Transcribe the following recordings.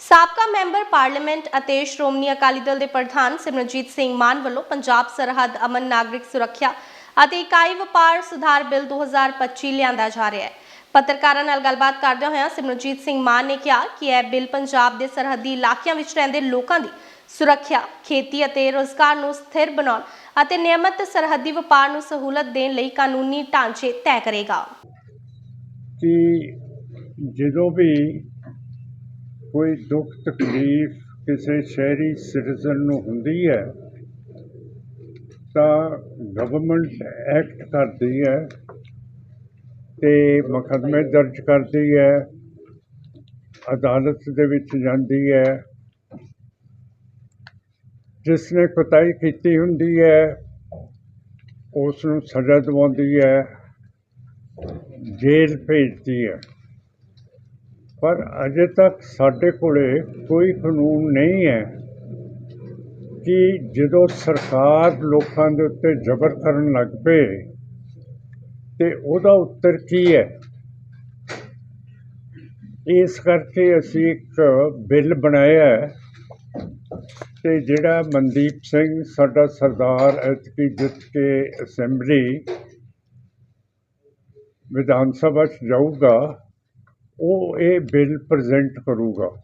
ਸਾਬਕਾ member parliament ਅਤੇ ਸ਼੍ਰੋਮਣੀ ਅਕਾਲੀ ਦਲ ਦੇ ਪ੍ਰਧਾਨ ਸਿਮਰਨਜੀਤ ਸਿੰਘ ਮਾਨ ਵੱਲੋਂ ਪੰਜਾਬ ਸਰਹੱਦ ਅਮਨ ਨਾਗਰਿਕ ਸੁਰੱਖਿਆ ਅਤੇ ਇਕਾਈ ਵਪਾਰ ਸੁਧਾਰ ਬਿੱਲ 2025 ਲਿਆਂਦਾ ਜਾ ਰਿਹਾ ਹੈ। ਪੱਤਰਕਾਰਾਂ ਨਾਲ ਗੱਲਬਾਤ ਕਰਦਿਆਂ ਹੋਇਆਂ ਸਿਮਰਨਜੀਤ ਸਿੰਘ ਮਾਨ ਨੇ ਕਿਹਾ ਕਿ ਇਹ ਬਿੱਲ ਪੰਜਾਬ ਦੇ ਸਰਹੱਦੀ ਇਲਾਕਿਆਂ ਵਿੱਚ ਰਹਿੰਦੇ ਲੋਕਾਂ ਦੀ ਸੁਰੱਖਿਆ, ਖੇਤੀ ਅਤੇ ਰੋਜ਼ਗਾਰ ਨੂੰ ਸਥਿਰ ਬਣਾਉਣ ਅਤੇ ਨਿਯਮਤ ਸਰਹੱਦੀ ਵਪਾਰ ਨੂੰ ਸਹੂਲਤ ਦੇਣ ਲਈ ਕਾਨੂੰਨੀ ਢਾਂਚੇ ਤੈਅ ਕਰੇਗਾ। ਕਿ ਜਦੋਂ ਵੀ ਕੋਈ ਦੁੱਖ ਤਕਲੀਫ ਕਿਸੇ ਸ਼ਹਿਰੀ ਸਿਟੀਜ਼ਨ ਨੂੰ ਹੁੰਦੀ ਹੈ, ਤਾਂ ਗਵਰਨਮੈਂਟ ਐਕਟ ਕਰਦੀ ਹੈ ਤੇ ਮੁਕੱਦਮੇ ਦਰਜ ਕਰਦੀ ਹੈ, ਅਦਾਲਤ ਦੇ ਵਿੱਚ ਜਾਂਦੀ ਹੈ। ਜਿਸ ਨੇ ਕੁਤਾਈ ਕੀਤੀ ਹੁੰਦੀ ਹੈ, ਉਸ ਨੂੰ ਸਜ਼ਾ ਦਿਵਾਉਂਦੀ ਹੈ, ਜੇਲ੍ਹ ਭੇਜਦੀ ਹੈ। ਪਰ ਅਜੇ ਤੱਕ ਸਾਡੇ ਕੋਲੇ ਕੋਈ ਕਾਨੂੰਨ ਨਹੀਂ ਹੈ ਕਿ ਜਦੋਂ ਸਰਕਾਰ ਲੋਕਾਂ ਦੇ ਉੱਤੇ ਜ਼ਬਰ ਕਰਨ ਲੱਗ ਪਏ, ਤੇ ਉਹਦਾ ਉੱਤਰ ਕੀ ਹੈ? ਇਸ ਕਰਕੇ ਅਸੀਂ ਇੱਕ ਬਿੱਲ ਬਣਾਇਆ ਹੈ, ਤੇ ਜਿਹੜਾ ਮਨਦੀਪ ਸਿੰਘ, ਸਾਡਾ ਸਰਦਾਰ ਐਤਕੀ ਜਿੱਤ ਕੇ ਅਸੈਂਬਲੀ ਵਿਧਾਨ ਸਭਾ 'ਚ ਜਾਊਗਾ ਉਹ ਇਹ ਬਿੱਲ ਪ੍ਰੈਜ਼ੈਂਟ ਕਰੂਗਾ।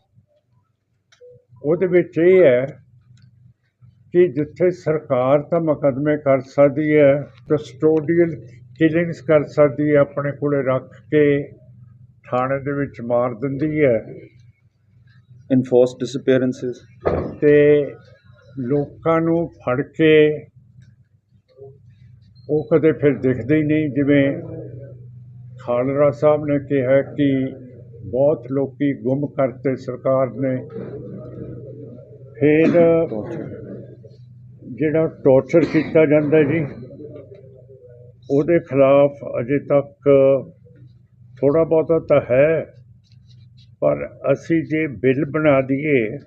ਉਹਦੇ ਵਿੱਚ ਇਹ ਹੈ ਕਿ ਜਿੱਥੇ ਸਰਕਾਰ ਤਾਂ ਮੁਕੱਦਮੇ ਕਰ ਸਕਦੀ ਹੈ ਕਸਟੋਡੀਅਲ ਕਿਲਿੰਗਸ ਕਰ ਸਕਦੀ ਹੈ ਆਪਣੇ ਕੋਲੇ ਰੱਖ ਕੇ ਥਾਣੇ ਦੇ ਵਿੱਚ ਮਾਰ ਦਿੰਦੀ ਹੈ। Enforced disappearances ਤੇ ਲੋਕਾਂ ਨੂੰ ਫੜ ਕੇ ਉਹ ਕਦੇ ਫਿਰ ਦਿਖਦੇ ਹੀ ਨਹੀਂ ਜਿਵੇਂ ਖਾਲੜਾ ਸਾਹਿਬ ਨੇ ਕਿਹਾ ਕਿ ਬਹੁਤ ਲੋਕੀ ਗੁੰਮ ਕਰਤੇ ਸਰਕਾਰ ਨੇ। ਫਿਰ ਜਿਹੜਾ ਟੌਰਚਰ ਕੀਤਾ ਜਾਂਦਾ ਜੀ, ਉਹਦੇ ਖਿਲਾਫ ਅਜੇ ਤੱਕ ਥੋੜਾ ਬਹੁਤਾ ਤਾਂ ਹੈ, ਪਰ ਅਸੀਂ ਜੇ ਬਿੱਲ ਬਣਾ ਦਈਏ,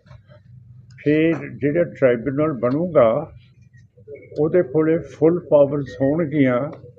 ਫਿਰ ਜਿਹੜਾ ਟ੍ਰਾਈਬੂਨਲ ਬਣੂਗਾ, ਉਹਦੇ ਕੋਲੇ ਫੁੱਲ ਪਾਵਰਸ ਹੋਣਗੀਆਂ।